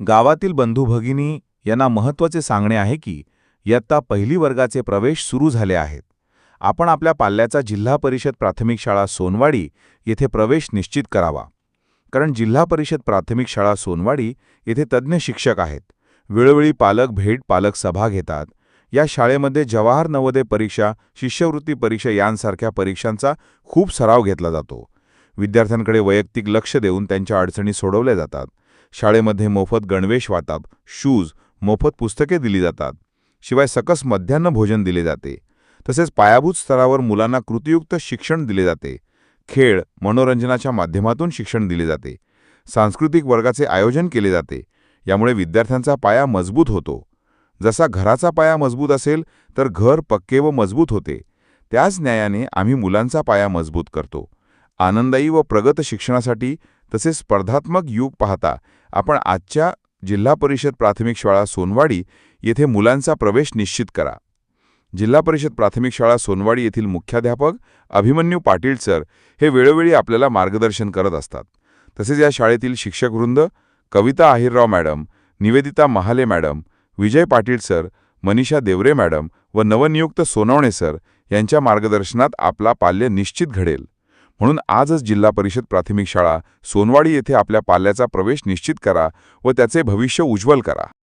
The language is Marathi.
गावातील बंधू भगिनी यांना महत्त्वाचे सांगणे आहे की इयत्ता पहिली वर्गाचे प्रवेश सुरू झाले आहेत. आपण आपल्या पाल्याचा जिल्हा परिषद प्राथमिक शाळा सोनवाडी येथे प्रवेश निश्चित करावा. कारण जिल्हा परिषद प्राथमिक शाळा सोनवाडी येथे तज्ज्ञ शिक्षक आहेत. वेळोवेळी पालक भेट पालक सभा घेतात. या शाळेमध्ये जवाहर नवोदय परीक्षा शिष्यवृत्ती परीक्षा यांसारख्या परीक्षांचा खूप सराव घेतला जातो. विद्यार्थ्यांकडे वैयक्तिक लक्ष देऊन त्यांच्या अडचणी सोडवल्या जातात. शाळेमध्ये मोफत गणवेश वाटप शूज मोफत पुस्तके दिली जातात. शिवाय सकस मध्यान्ह भोजन दिले जाते. तसेच पायाभूत स्तरावर मुलांना कृतियुक्त शिक्षण दिले जाते. खेळ मनोरंजनाच्या माध्यमातून शिक्षण दिले जाते. सांस्कृतिक वर्गाचे आयोजन केले जाते. यामुळे विद्यार्थ्यांचा पाया मजबूत होतो. जसा घराचा पाया मजबूत असेल तर घर पक्के व मजबूत होते. त्याच न्यायाने आम्ही मुलांचा पाया मजबूत करतो. आनंदायी व प्रगत शिक्षणासाठी तसेच स्पर्धात्मक युग पाहता आपण आजच्या जिल्हा परिषद प्राथमिक शाळा सोनवाडी येथे मुलांचा प्रवेश निश्चित करा. जिल्हा परिषद प्राथमिक शाळा सोनवाडी येथील मुख्याध्यापक अभिमन्यू पाटील सर हे वेळोवेळी आपल्याला मार्गदर्शन करत असतात. तसेच या शाळेतील शिक्षकवृंद Kavita Ahirrao madam Nivedita Mahale madam Vijay Patil sir Manisha Devare madam व नवनियुक्त सोनवणे सर यांच्या मार्गदर्शनात आपला पाल्य निश्चित घडेल. म्हणून आजच जिल्हा परिषद प्राथमिक शाळा सोनवाडी येथे आपल्या पाल्याचा प्रवेश निश्चित करा व त्याचे भविष्य उज्ज्वल करा.